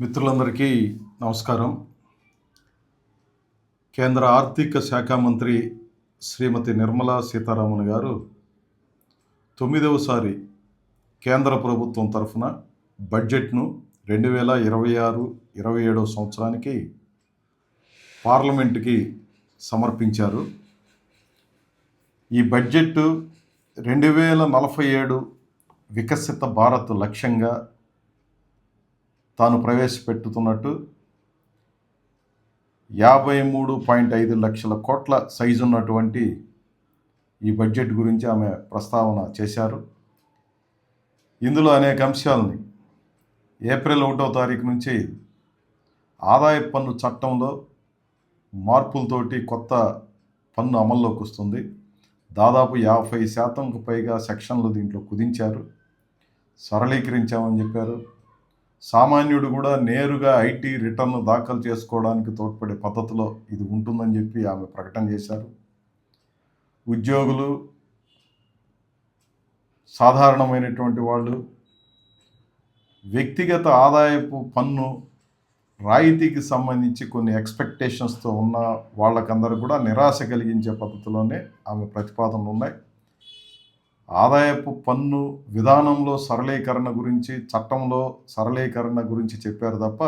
మిత్రులందరికీ నమస్కారం. కేంద్ర ఆర్థిక శాఖ మంత్రి శ్రీమతి నిర్మలా సీతారామన్ గారు తొమ్మిదవసారి కేంద్ర ప్రభుత్వం తరఫున బడ్జెట్ను రెండు వేల ఇరవై ఆరు ఇరవై ఏడవ సంవత్సరానికి పార్లమెంటుకి సమర్పించారు. ఈ బడ్జెట్ రెండు వేల నలభై ఏడు వికసిత భారత్ లక్ష్యంగా తాను ప్రవేశపెట్టుతున్నట్టు యాభై మూడు పాయింట్ ఐదు లక్షల కోట్ల సైజు ఉన్నటువంటి ఈ బడ్జెట్ గురించి ఆమె ప్రస్తావన చేశారు. ఇందులో అనేక అంశాలని ఏప్రిల్ ఒకటో తారీఖు నుంచి ఆదాయ పన్ను చట్టంలో మార్పులతోటి కొత్త పన్ను అమల్లోకి వస్తుంది. దాదాపు యాభై శాతంకు పైగా సెక్షన్లు దీంట్లో కుదించారు. సరళీకరించామని చెప్పారు. సామాన్యుడు కూడా నేరుగా ఐటీ రిటర్న్ దాఖలు చేసుకోవడానికి తోడ్పడే పద్ధతిలో ఇది ఉంటుందని చెప్పి ఆమె ప్రకటన చేశారు. ఉద్యోగులు సాధారణమైనటువంటి వాళ్ళు వ్యక్తిగత ఆదాయపు పన్ను రాయితీకి సంబంధించి కొన్ని ఎక్స్పెక్టేషన్స్తో ఉన్న వాళ్ళకందరూ కూడా నిరాశ కలిగించే పద్ధతిలోనే ఆమె ప్రతిపాదనలు ఉన్నాయి. ఆదాయపు పన్ను విధానంలో సరళీకరణ గురించి చట్టంలో సరళీకరణ గురించి చెప్పారు తప్ప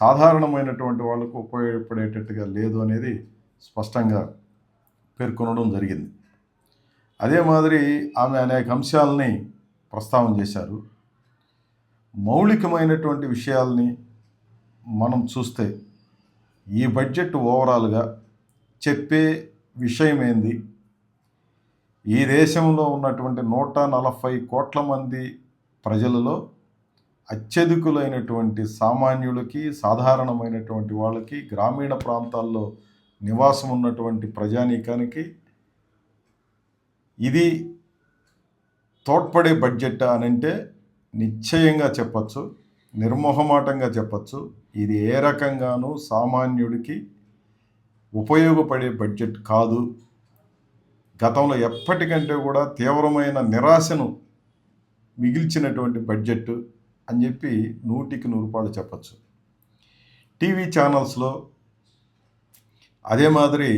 సాధారణమైనటువంటి వాళ్ళకు ఉపయోగపడేటట్టుగా లేదు అనేది స్పష్టంగా పేర్కొనడం జరిగింది. అదే మాదిరి ఆమె అనేక అంశాలని ప్రస్తావన చేశారు. మౌలికమైనటువంటి విషయాల్ని మనం చూస్తే ఈ బడ్జెట్ ఓవరాల్గా చెప్పే విషయం ఏంది ఈ దేశంలో ఉన్నటువంటి నూట నలభై కోట్ల మంది ప్రజలలో అత్యధికులైనటువంటి సామాన్యులకి సాధారణమైనటువంటి వాళ్ళకి గ్రామీణ ప్రాంతాల్లో నివాసం ఉన్నటువంటి ప్రజానీకానికి ఇది తోడ్పడే బడ్జెట్ అని అంటే నిశ్చయంగా చెప్పచ్చు నిర్మోహమాటంగా చెప్పచ్చు. ఇది ఏ రకంగానూ సామాన్యుడికి ఉపయోగపడే బడ్జెట్ కాదు. గతంలో ఎప్పటికంటే కూడా తీవ్రమైన నిరాశను మిగిల్చినటువంటి బడ్జెట్ అని చెప్పి నూటికి నూరుపాడు చెప్పచ్చు. టీవీ ఛానల్స్లో అదే మాదిరి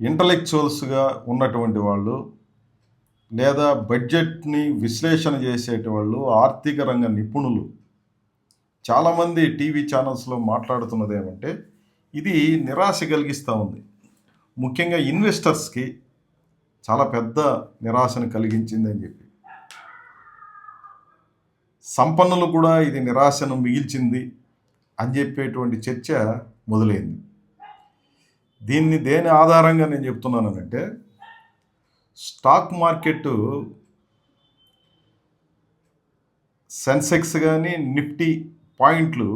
ఇంటలెక్చువల్స్గా ఉన్నటువంటి వాళ్ళు లేదా బడ్జెట్ని విశ్లేషణ చేసేటి వాళ్ళు ఆర్థిక రంగ నిపుణులు చాలామంది టీవీ ఛానల్స్లో మాట్లాడుతున్నది ఏమంటే ఇది నిరాశ కలిగిస్తూ ఉంది. ముఖ్యంగా ఇన్వెస్టర్స్కి చాలా పెద్ద నిరాశను కలిగించిందని చెప్పి. సంపన్నులు కూడా ఇది నిరాశను మిగిల్చింది అని చెప్పేటువంటి చర్చ మొదలైంది. దీన్ని దేని ఆధారంగా నేను చెప్తున్నానంటే స్టాక్ మార్కెట్ సెన్సెక్స్ కానీ నిఫ్టీ పాయింట్లు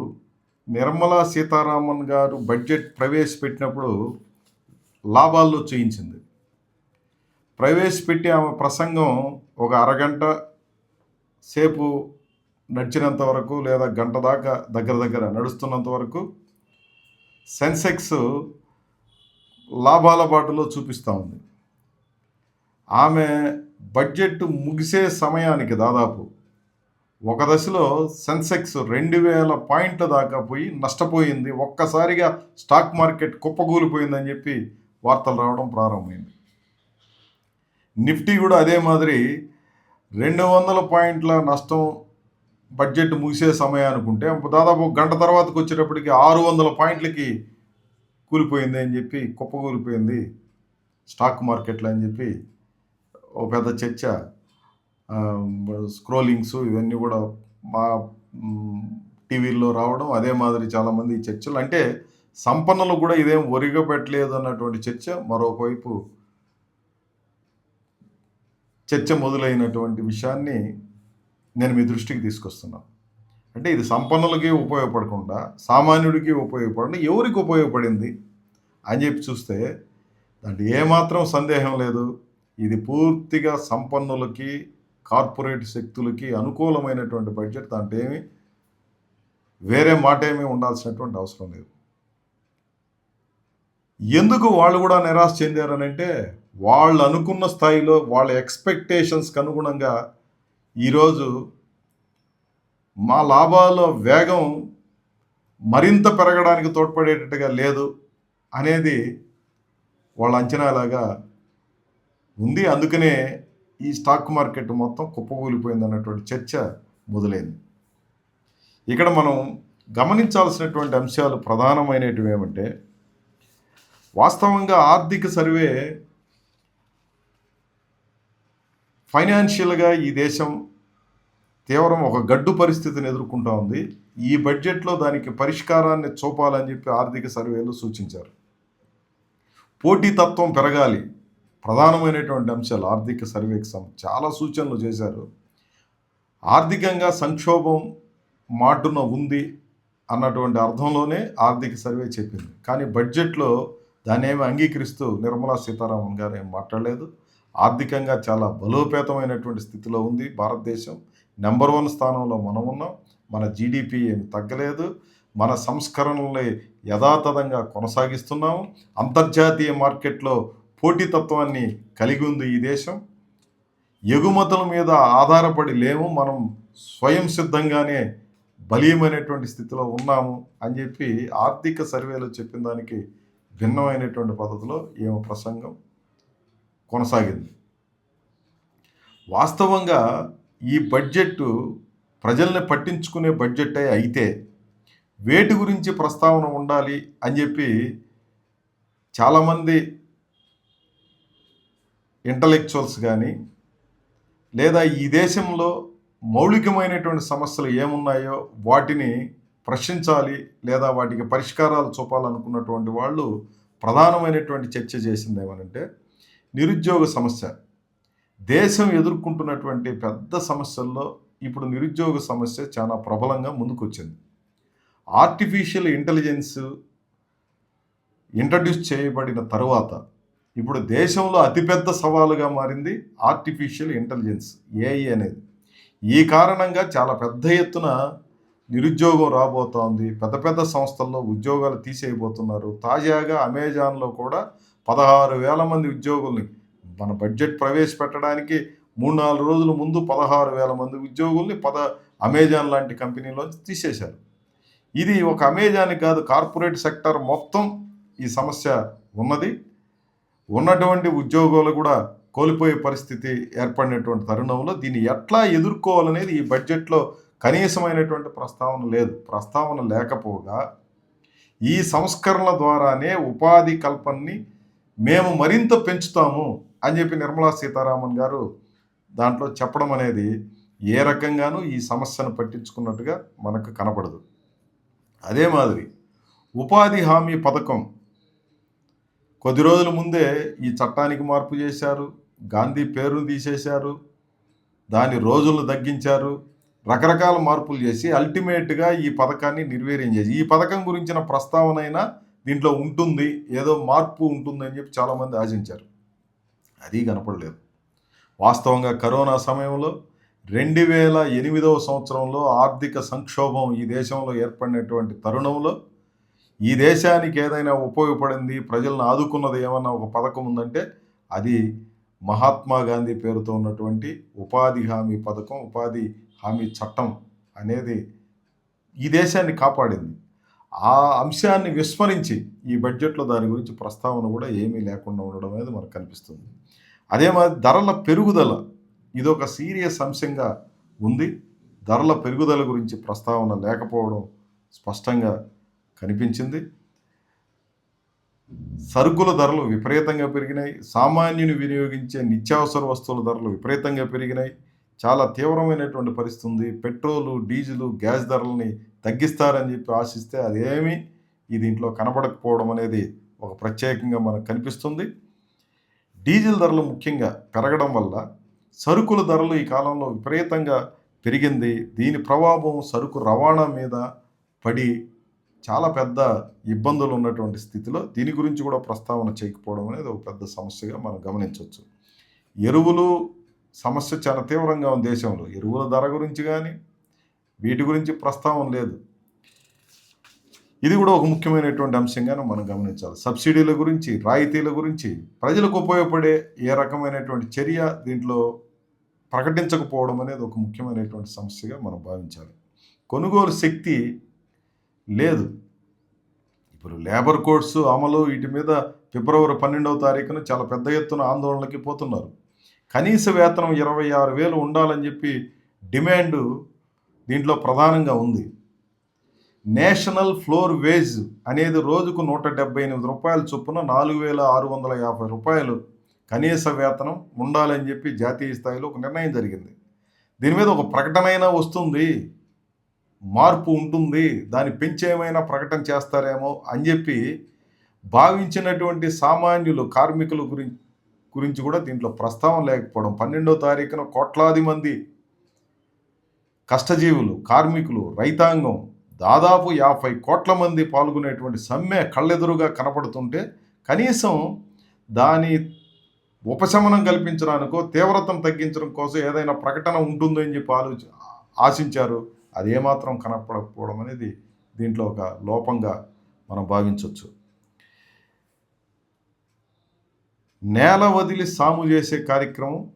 నిర్మలా సీతారామన్ గారు బడ్జెట్ ప్రవేశపెట్టినప్పుడు లాభాల్లో చేయించింది. ప్రవేశపెట్టి ఆమె ప్రసంగం ఒక అరగంట సేపు నడిచినంత వరకు లేదా గంట దాకా దగ్గర దగ్గర నడుస్తున్నంత వరకు సెన్సెక్స్ లాభాల బాటలో చూపిస్తూ ఉంది. ఆమె బడ్జెట్ ముగిసే సమయానికి దాదాపు ఒక దశలో సెన్సెక్స్ రెండు వేల పాయింట్ల దాకా పోయి నష్టపోయింది. ఒక్కసారిగా స్టాక్ మార్కెట్ కుప్పకూలిపోయిందని చెప్పి వార్తలు రావడం ప్రారంభమైంది. నిఫ్టీ కూడా అదే మాదిరి రెండు వందల పాయింట్ల నష్టం బడ్జెట్ ముగిసే సమయం అనుకుంటే దాదాపు గంట తర్వాతకు వచ్చేటప్పటికి ఆరు వందల పాయింట్లకి కూలిపోయింది అని చెప్పి కుప్పకూలిపోయింది స్టాక్ మార్కెట్లో అని చెప్పి ఒక పెద్ద చర్చ స్క్రోలింగ్స్ ఇవన్నీ కూడా మా టీవీల్లో రావడం అదే మాదిరి చాలామంది చర్చలు. అంటే సంపన్నులు కూడా ఇదేం ఒరిగపెట్టలేదు అన్నటువంటి చర్చ మరోవైపు చర్చ మొదలైనటువంటి విషయాన్ని నేను మీ దృష్టికి తీసుకొస్తున్నాను అంటే ఇది సంపన్నులకి ఉపయోగపడకుండా సామాన్యుడికి ఉపయోగపడకుండా ఎవరికి ఉపయోగపడింది అని చెప్పి చూస్తే దాంట్లో ఏమాత్రం సందేహం లేదు. ఇది పూర్తిగా సంపన్నులకి కార్పొరేట్ శక్తులకి అనుకూలమైనటువంటి బడ్జెట్. దాంట్లో ఏమి వేరే మాట ఏమీ ఉండాల్సినటువంటి అవసరం లేదు. ఎందుకు వాళ్ళు కూడా నిరాశ చెందారనంటే వాళ్ళు అనుకున్న స్థాయిలో వాళ్ళ ఎక్స్పెక్టేషన్స్కి అనుగుణంగా ఈరోజు మా లాభాల వేగం మరింత పెరగడానికి తోడ్పడేటట్టుగా లేదు అనేది వాళ్ళ అంచనాలాగా ఉంది. అందుకనే ఈ స్టాక్ మార్కెట్ మొత్తం కుప్పకూలిపోయింది అన్నటువంటి చర్చ మొదలైంది. ఇక్కడ మనం గమనించాల్సినటువంటి అంశాలు ప్రధానమైనటివి ఏమంటే వాస్తవంగా ఆర్థిక సర్వే ఫైనాన్షియల్గా ఈ దేశం తీవ్రం ఒక గడ్డు పరిస్థితిని ఎదుర్కొంటా ఉంది. ఈ బడ్జెట్లో దానికి పరిష్కారాన్ని చూపాలని చెప్పి ఆర్థిక సర్వేలు సూచించారు. పోటీతత్వం పెరగాలి. ప్రధానమైనటువంటి అంశాలు ఆర్థిక సర్వేకి సం చాలా సూచనలు చేశారు. ఆర్థికంగా సంక్షోభం మాటున ఉంది అన్నటువంటి అర్థంలోనే ఆర్థిక సర్వే చెప్పింది. కానీ బడ్జెట్లో దాన్ని ఏమి అంగీకరిస్తూ నిర్మలా సీతారామన్ గారు ఏం మాట్లాడలేదు. ఆర్థికంగా చాలా బలోపేతమైనటువంటి స్థితిలో ఉంది భారతదేశం. నెంబర్ వన్ స్థానంలో మనం ఉన్నాం. మన జీడిపి ఏమి తగ్గలేదు. మన సంస్కరణల్ని యథాతథంగా కొనసాగిస్తున్నాము. అంతర్జాతీయ మార్కెట్లో పోటీతత్వాన్ని కలిగి ఉంది ఈ దేశం. ఎగుమతుల మీద ఆధారపడి లేము. మనం స్వయం సిద్ధంగానే బలీయమైనటువంటి స్థితిలో ఉన్నాము అని చెప్పి ఆర్థిక సర్వేలో చెప్పిన దానికి భిన్నమైనటువంటి పద్ధతిలో ఏమో ప్రసంగం కొనసాగింది. వాస్తవంగా ఈ బడ్జెట్ ప్రజల్ని పట్టించుకునే బడ్జెట్ అయితే వేటి గురించి ప్రస్తావన ఉండాలి అని చెప్పి చాలామంది ఇంటలెక్చువల్స్ కానీ లేదా ఈ దేశంలో మౌలికమైనటువంటి సమస్యలు ఏమున్నాయో వాటిని ప్రశ్నించాలి లేదా వాటికి పరిష్కారాలు చూపాలనుకున్నటువంటి వాళ్ళు ప్రధానమైనటువంటి చర్చ చేసింది ఏమనంటే నిరుద్యోగ సమస్య. దేశం ఎదుర్కొంటున్నటువంటి పెద్ద సమస్యల్లో ఇప్పుడు నిరుద్యోగ సమస్య చాలా ప్రబలంగా ముందుకొచ్చింది. ఆర్టిఫిషియల్ ఇంటెలిజెన్స్ ఇంట్రడ్యూస్ చేయబడిన తర్వాత ఇప్పుడు దేశంలో అతిపెద్ద సవాలుగా మారింది ఆర్టిఫిషియల్ ఇంటెలిజెన్స్ ఏఐ అనేది. ఈ కారణంగా చాలా పెద్ద ఎత్తున నిరుద్యోగం రాబోతోంది. పెద్ద పెద్ద సంస్థల్లో ఉద్యోగాలు తీసేయబోతున్నారు. తాజాగా అమెజాన్లో కూడా పదహారు వేల మంది ఉద్యోగుల్ని మన బడ్జెట్ ప్రవేశపెట్టడానికి మూడు నాలుగు రోజుల ముందు పదహారు వేల మంది ఉద్యోగుల్ని పద అమెజాన్ లాంటి కంపెనీలోంచి తీసేశారు. ఇది ఒక అమెజాన్ కాదు కార్పొరేట్ సెక్టర్ మొత్తం ఈ సమస్య ఉన్నది. ఉన్నటువంటి ఉద్యోగాలు కూడా కోల్పోయే పరిస్థితి ఏర్పడినటువంటి తరుణంలో దీన్ని ఎట్లా ఎదుర్కోవాలనేది ఈ బడ్జెట్లో కనీసమైనటువంటి ప్రస్తావన లేదు. ప్రస్తావన లేకపోగా ఈ సంస్కరణల ద్వారానే ఉపాధి కల్పనని మేము మరింత పెంచుతాము అని చెప్పి నిర్మలా సీతారామన్ గారు దాంట్లో చెప్పడం అనేది ఏ రకంగానూ ఈ సమస్యను పట్టించుకున్నట్టుగా మనకు కనపడదు. అదే మాదిరి ఉపాధి హామీ పథకం కొద్ది రోజుల ముందే ఈ చట్టానికి మార్పు చేశారు. గాంధీ పేరును తీసేశారు. దాని రోజులను తగ్గించారు. రకరకాల మార్పులు చేసి అల్టిమేట్గా ఈ పథకాన్ని నిర్వీర్యం చేసి ఈ పథకం గురించిన ప్రస్తావన అయినా దీంట్లో ఉంటుంది ఏదో మార్పు ఉంటుంది అని చెప్పి చాలామంది ఆశించారు. అది కనపడలేదు. వాస్తవంగా కరోనా సమయంలో రెండు వేల ఎనిమిదవ సంవత్సరంలో ఆర్థిక సంక్షోభం ఈ దేశంలో ఏర్పడినటువంటి తరుణంలో ఈ దేశానికి ఏదైనా ఉపయోగపడింది ప్రజలను ఆదుకున్నది ఏమన్నా ఒక పథకం ఉందంటే అది మహాత్మా గాంధీ పేరుతో ఉన్నటువంటి ఉపాధి హామీ పథకం ఉపాధి హామీ చట్టం అనేది ఈ దేశాన్ని కాపాడింది. ఆ అంశాన్ని విస్మరించి ఈ బడ్జెట్లో దాని గురించి ప్రస్తావన కూడా ఏమీ లేకుండా ఉండడం అనేది మనకు కనిపిస్తుంది. అదే మాది ధరల పెరుగుదల ఇది ఒక సీరియస్ అంశంగా ఉంది. ధరల పెరుగుదల గురించి ప్రస్తావన లేకపోవడం స్పష్టంగా కనిపించింది. సరుకుల ధరలు విపరీతంగా పెరిగినాయి. సామాన్యుని వినియోగించే నిత్యావసర వస్తువుల ధరలు విపరీతంగా పెరిగినాయి. చాలా తీవ్రమైనటువంటి పరిస్థితి ఉంది. పెట్రోలు డీజిలు గ్యాస్ ధరలని తగ్గిస్తారని చెప్పి ఆశిస్తే అదేమీ ఈ దీంట్లో కనబడకపోవడం అనేది ఒక ప్రత్యేకంగా మనకు కనిపిస్తుంది. డీజిల్ ధరలు ముఖ్యంగా పెరగడం వల్ల సరుకుల ధరలు ఈ కాలంలో విపరీతంగా పెరిగింది. దీని ప్రభావం సరుకు రవాణా మీద పడి చాలా పెద్ద ఇబ్బందులు ఉన్నటువంటి స్థితిలో దీని గురించి కూడా ప్రస్తావన చేయకపోవడం అనేది ఒక పెద్ద సమస్యగా మనం గమనించవచ్చు. ఎరువులు సమస్య చాలా తీవ్రంగా ఉంది దేశంలో. ఎరువుల ధర గురించి కానీ వీటి గురించి ప్రస్తావన లేదు. ఇది కూడా ఒక ముఖ్యమైనటువంటి అంశంగాను మనం గమనించాలి. సబ్సిడీల గురించి రాయితీల గురించి ప్రజలకు ఉపయోగపడే ఏ రకమైనటువంటి చర్య దీంట్లో ప్రకటించకపోవడం అనేది ఒక ముఖ్యమైనటువంటి సమస్యగా మనం భావించాలి. కొనుగోలు శక్తి లేదు. ఇప్పుడు లేబర్ కోడ్స్ అమలు వీటి మీద ఫిబ్రవరి పన్నెండవ తారీఖున చాలా పెద్ద ఎత్తున ఆందోళనకి పోతున్నారు. కనీస వేతనం ఇరవై ఆరు వేలు ఉండాలని చెప్పి డిమాండ్ దీంట్లో ప్రధానంగా ఉంది. నేషనల్ ఫ్లోర్ వేజ్ అనేది రోజుకు నూట డెబ్బై ఎనిమిది రూపాయల చొప్పున నాలుగు వేల ఆరు వందల యాభై రూపాయలు కనీస వేతనం ఉండాలని చెప్పి జాతీయ స్థాయిలో ఒక నిర్ణయం జరిగింది. దీని మీద ఒక ప్రకటన అయినా వస్తుంది. మార్పు ఉంటుంది. దాన్ని పెంచేమైనా ప్రకటన చేస్తారేమో అని చెప్పి భావించినటువంటి సామాన్యులు కార్మికుల గురించి గురించి కూడా దీంట్లో ప్రస్తావన లేకపోవడం. పన్నెండో తారీఖున కోట్లాది మంది కష్టజీవులు కార్మికులు రైతాంగం దాదాపు యాభై కోట్ల మంది పాల్గొనేటువంటి సమ్మె కళ్ళెదురుగా కనపడుతుంటే కనీసం దాని ఉపశమనం కల్పించడానికో తీవ్రతను తగ్గించడం కోసం ఏదైనా ప్రకటన ఉంటుందో అని చెప్పి ఆలోచి ఆశించారు. అది ఏమాత్రం కనపడకపోవడం అనేది దీంట్లో ఒక లోపంగా మనం భావించవచ్చు నేల వదిలి సాము చేసే కార్యక్రమం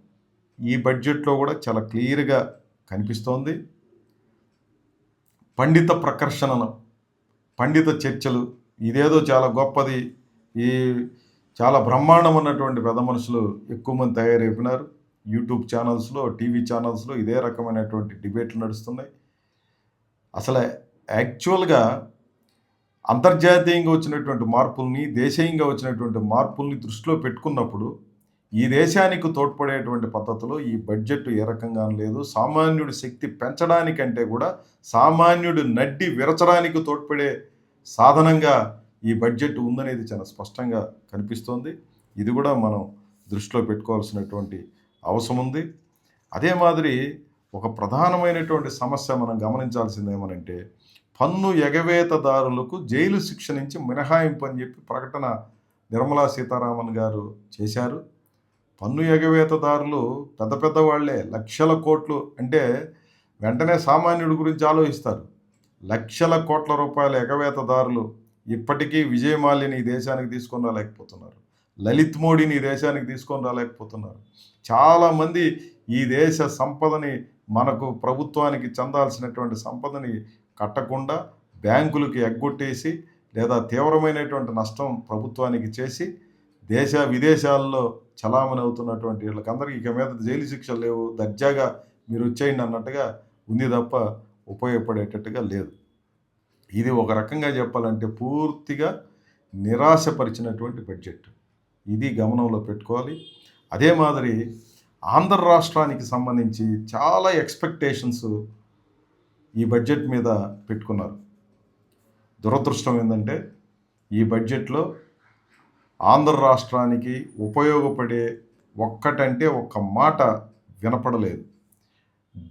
ఈ బడ్జెట్లో కూడా చాలా క్లియర్గా కనిపిస్తోంది. పండిత ప్రకర్షణను పండిత చర్చలు ఇదేదో చాలా గొప్పది. ఈ చాలా బ్రహ్మాండం ఉన్నటువంటి పెద్ద మనుషులు ఎక్కువ మంది తయారైపోయినారు. యూట్యూబ్ ఛానల్స్లో టీవీ ఛానల్స్లో ఇదే రకమైనటువంటి డిబేట్లు నడుస్తున్నాయి. అసలు యాక్చువల్గా అంతర్జాతీయంగా వచ్చినటువంటి మార్పుల్ని దేశీయంగా వచ్చినటువంటి మార్పుల్ని దృష్టిలో పెట్టుకున్నప్పుడు ఈ దేశానికి తోడ్పడేటువంటి పద్ధతిలో ఈ బడ్జెట్ ఏ రకంగా లేదు. సామాన్యుడి శక్తి పెంచడానికంటే కూడా సామాన్యుడు నడ్డి విరచడానికి తోడ్పడే సాధనంగా ఈ బడ్జెట్ ఉందనేది చాలా స్పష్టంగా కనిపిస్తోంది. ఇది కూడా మనం దృష్టిలో పెట్టుకోవాల్సినటువంటి అవసరం ఉంది. అదే మాదిరి ఒక ప్రధానమైనటువంటి సమస్య మనం గమనించాల్సింది ఏమనంటే పన్ను ఎగవేతదారులకు జైలు శిక్ష నుంచి మినహాయింపు అని చెప్పి ప్రకటన నిర్మలా సీతారామన్ గారు చేశారు. పన్ను ఎగవేతదారులు పెద్ద పెద్ద వాళ్ళే లక్షల కోట్లు అంటే వెంటనే సామాన్యుడి గురించి ఆలోచిస్తారు. లక్షల కోట్ల రూపాయల ఎగవేతదారులు ఇప్పటికీ విజయమాల్యని ఈ దేశానికి తీసుకొని రాలేకపోతున్నారు. లలిత్ మోడీని ఈ దేశానికి తీసుకొని రాలేకపోతున్నారు. చాలామంది ఈ దేశ సంపదని మనకు ప్రభుత్వానికి చెందాల్సినటువంటి సంపదని కట్టకుండా బ్యాంకులకు ఎగ్గొట్టేసి లేదా తీవ్రమైనటువంటి నష్టం ప్రభుత్వానికి చేసి దేశ విదేశాల్లో చలామణి అవుతున్నటువంటి వీళ్ళకందరికీ ఇక మీద జైలు శిక్షలు లేవు దర్జాగా మీరు వచ్చేయండి అన్నట్టుగా ఉంది తప్ప ఉపయోగపడేటట్టుగా లేదు. ఇది ఒక రకంగా చెప్పాలంటే పూర్తిగా నిరాశపరిచినటువంటి బడ్జెట్. ఇది గమనంలో పెట్టుకోవాలి. అదే మాదిరి ఆంధ్ర రాష్ట్రానికి సంబంధించి చాలా ఎక్స్పెక్టేషన్స్ ఈ బడ్జెట్ మీద పెట్టుకున్నారు. దురదృష్టం ఏంటంటే ఈ బడ్జెట్లో ఆంధ్ర రాష్ట్రానికి ఉపయోగపడే ఒక్కటంటే ఒక్క మాట వినపడలేదు.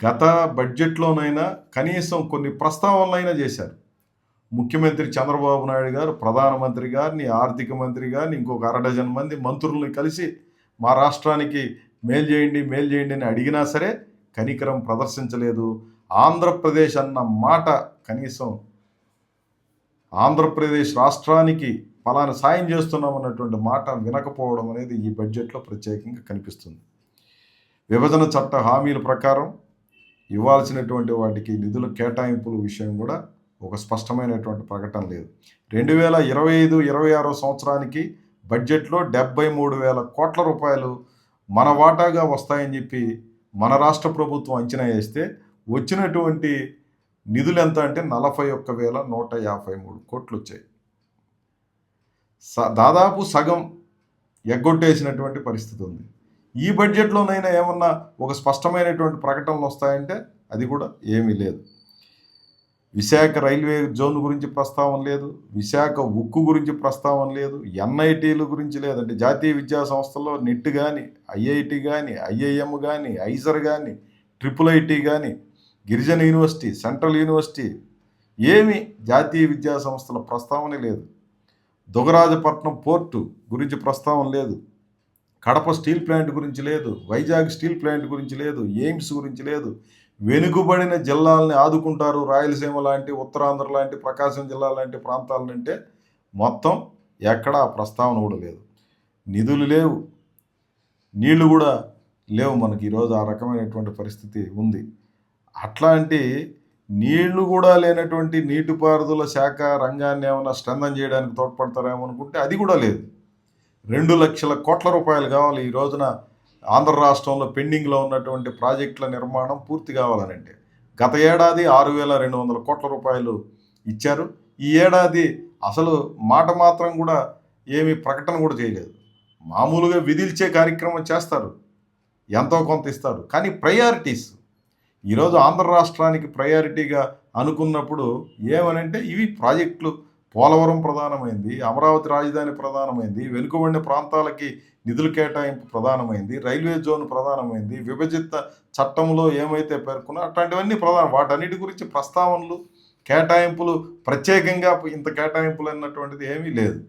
గత బడ్జెట్లోనైనా కనీసం కొన్ని ప్రస్తావనలైనా చేశారు. ముఖ్యమంత్రి చంద్రబాబు నాయుడు గారు ప్రధానమంత్రి గారిని ఆర్థిక మంత్రి గారిని ఇంకొక అరడజన్ మంది మంత్రుల్ని కలిసి మా రాష్ట్రానికి మేలు చేయండి మేలు చేయండి అని అడిగినా సరే కనికరం ప్రదర్శించలేదు. ఆంధ్రప్రదేశ్ అన్న మాట కనీసం ఆంధ్రప్రదేశ్ రాష్ట్రానికి ఫలానా సాయం చేస్తున్నాం అన్నటువంటి మాట వినకపోవడం అనేది ఈ బడ్జెట్లో ప్రత్యేకంగా కనిపిస్తుంది. విభజన చట్ట హామీల ప్రకారం ఇవ్వాల్సినటువంటి వాటికి నిధుల కేటాయింపుల విషయం కూడా ఒక స్పష్టమైనటువంటి ప్రకటన లేదు. రెండు వేల ఇరవై ఐదు ఇరవై ఆరో సంవత్సరానికి బడ్జెట్లో డెబ్బై మూడు వేల కోట్ల రూపాయలు మన వాటాగా వస్తాయని చెప్పి మన రాష్ట్ర ప్రభుత్వం అంచనా వేస్తే వచ్చినటువంటి నిధులు ఎంత అంటే నలభై ఒక్క వేల నూట యాభై మూడు కోట్లు వచ్చాయి. స దాదాపు సగం ఎగ్గొట్టేసినటువంటి పరిస్థితి ఉంది. ఈ బడ్జెట్లోనైనా ఏమన్నా ఒక స్పష్టమైనటువంటి ప్రకటనలు వస్తాయంటే అది కూడా ఏమీ లేదు. విశాఖ రైల్వే జోన్ గురించి ప్రస్తావన లేదు విశాఖ ఉక్కు గురించి ప్రస్తావన లేదు ఎన్ఐటీల గురించి లేదంటే జాతీయ విద్యా సంస్థల్లో నెట్ కానీ ఐఐటి కానీ ఐఐఎం కానీ ఐజర్ కానీ ట్రిపుల్ ఐటీ కానీ గిరిజన యూనివర్సిటీ సెంట్రల్ యూనివర్సిటీ ఏమి జాతీయ విద్యా సంస్థల ప్రస్తావన లేదు. దుగరాజపట్నం పోర్టు గురించి ప్రస్తావన లేదు. కడప స్టీల్ ప్లాంట్ గురించి లేదు. వైజాగ్ స్టీల్ ప్లాంట్ గురించి లేదు. ఎయిమ్స్ గురించి లేదు. వెనుకబడిన జిల్లాలని ఆదుకుంటారు రాయలసీమ లాంటి ఉత్తరాంధ్ర లాంటి ప్రకాశం జిల్లా లాంటి ప్రాంతాలంటే మొత్తం ఎక్కడా ప్రస్తావన కూడా లేదు. నిధులు లేవు. నీళ్ళు కూడా లేవు మనకి. ఈరోజు ఆ రకమైనటువంటి పరిస్థితి ఉంది. అట్లాంటి నీళ్ళు కూడా లేనటువంటి నీటిపారుదల శాఖ రంగాన్ని ఏమైనా స్ట్రెంథన్ చేయడానికి తోడ్పడతారేమో అనుకుంటే అది కూడా లేదు. రెండు లక్షల కోట్ల రూపాయలు కావాలి ఈ రోజున ఆంధ్ర రాష్ట్రంలో పెండింగ్లో ఉన్నటువంటి ప్రాజెక్టుల నిర్మాణం పూర్తి కావాలనంటే. గత ఏడాది ఆరు వేల రెండు వందల కోట్ల రూపాయలు ఇచ్చారు. ఈ ఏడాది అసలు మాట మాత్రం కూడా ఏమీ ప్రకటన కూడా చేయలేదు. మామూలుగా విధిల్చే కార్యక్రమం చేస్తారు. ఎంతో కొంత ఇస్తారు. కానీ ప్రయారిటీస్ ఈరోజు ఆంధ్ర రాష్ట్రానికి ప్రయారిటీగా అనుకున్నప్పుడు ఏమనంటే ఇవి ప్రాజెక్టులు. పోలవరం ప్రధానమైంది అమరావతి రాజధాని ప్రధానమైంది వెనుకబడిన ప్రాంతాలకి నిధుల కేటాయింపు ప్రధానమైంది రైల్వే జోన్ ప్రధానమైంది విభజిత చట్టంలో ఏమైతే పేర్కొన్నా అట్లాంటివన్నీ ప్రధానం వాటన్నిటి గురించి ప్రస్తావనలు కేటాయింపులు ప్రత్యేకంగా ఇంత కేటాయింపులు అన్నటువంటిది ఏమీ లేదు.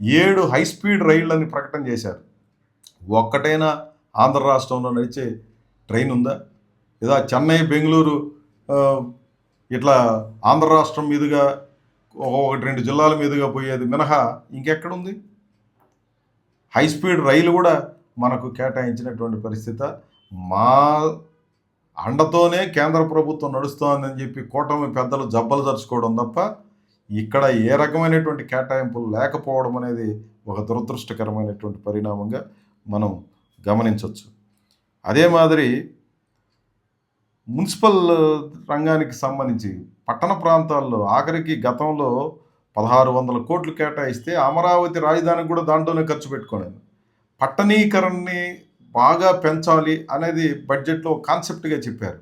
ఏడు హై స్పీడ్ రైళ్ళని ప్రకటన చేశారు. ఒక్కటైనా ఆంధ్ర రాష్ట్రంలో నడిచే ట్రైన్ ఉందా? లేదా చెన్నై బెంగళూరు ఇట్లా ఆంధ్ర రాష్ట్రం మీదుగా ఒకటి రెండు జిల్లాల మీదుగా పోయేది. మినహా ఇంకెక్కడుంది? హై స్పీడ్ రైలు కూడా మనకు కేటాయించినటువంటి పరిస్థితి. మా అండతోనే కేంద్ర ప్రభుత్వం నడుస్తోందని చెప్పి కూటమి పెద్దలు జబ్బలు జరుచుకోవడం తప్ప ఇక్కడ ఏ రకమైనటువంటి కేటాయింపులు లేకపోవడం అనేది ఒక దురదృష్టకరమైనటువంటి పరిణామంగా మనం గమనించవచ్చు అదే మాదిరి మున్సిపల్ రంగానికి సంబంధించి పట్టణ ప్రాంతాల్లో ఆఖరికి గతంలో పదహారు వందల కోట్లు కేటాయిస్తే అమరావతి రాజధానికి కూడా దాంట్లోనే ఖర్చు పెట్టుకోలేదు. పట్టణీకరణని బాగా పెంచాలి అనేది బడ్జెట్లో కాన్సెప్ట్గా చెప్పారు.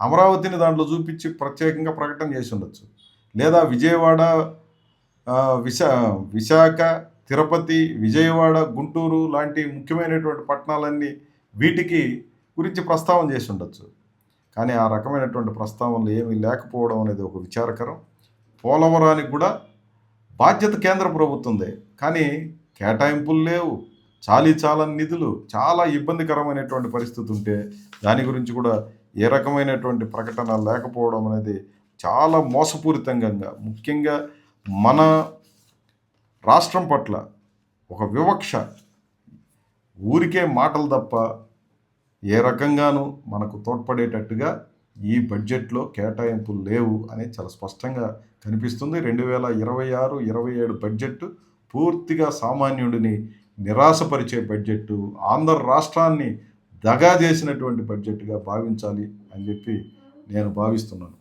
అమరావతిని దాంట్లో చూపించి ప్రత్యేకంగా ప్రకటన చేసి ఉండొచ్చు. లేదా విజయవాడ విశా విశాఖ తిరుపతి విజయవాడ గుంటూరు లాంటి ముఖ్యమైనటువంటి పట్టణాలన్నీ వీటికి గురించి ప్రస్తావన చేసి ఉండొచ్చు. కానీ ఆ రకమైనటువంటి ప్రస్తావనలు ఏమీ లేకపోవడం అనేది ఒక విచారకరం. పోలవరానికి కూడా బాధ్యత కేంద్ర ప్రభుత్వందే. కానీ కేటాయింపులు లేవు చాలీ చాలని నిధులు చాలా ఇబ్బందికరమైనటువంటి పరిస్థితి ఉంటే దాని గురించి కూడా ఏ రకమైనటువంటి ప్రకటన లేకపోవడం అనేది చాలా మోసపూరితంగా ముఖ్యంగా మన రాష్ట్రం పట్ల ఒక వివక్ష. ఊరికే మాటలు తప్ప ఏ రకంగానూ మనకు తోడ్పడేటట్టుగా ఈ బడ్జెట్లో కేటాయింపులు లేవు అనేది చాలా స్పష్టంగా కనిపిస్తుంది. రెండు వేల ఇరవై ఆరు ఇరవై ఏడు బడ్జెట్ పూర్తిగా సామాన్యుడిని నిరాశపరిచే బడ్జెట్ ఆంధ్ర రాష్ట్రాన్ని దగా చేసినటువంటి బడ్జెట్గా భావించాలి అని చెప్పి నేను భావిస్తున్నాను.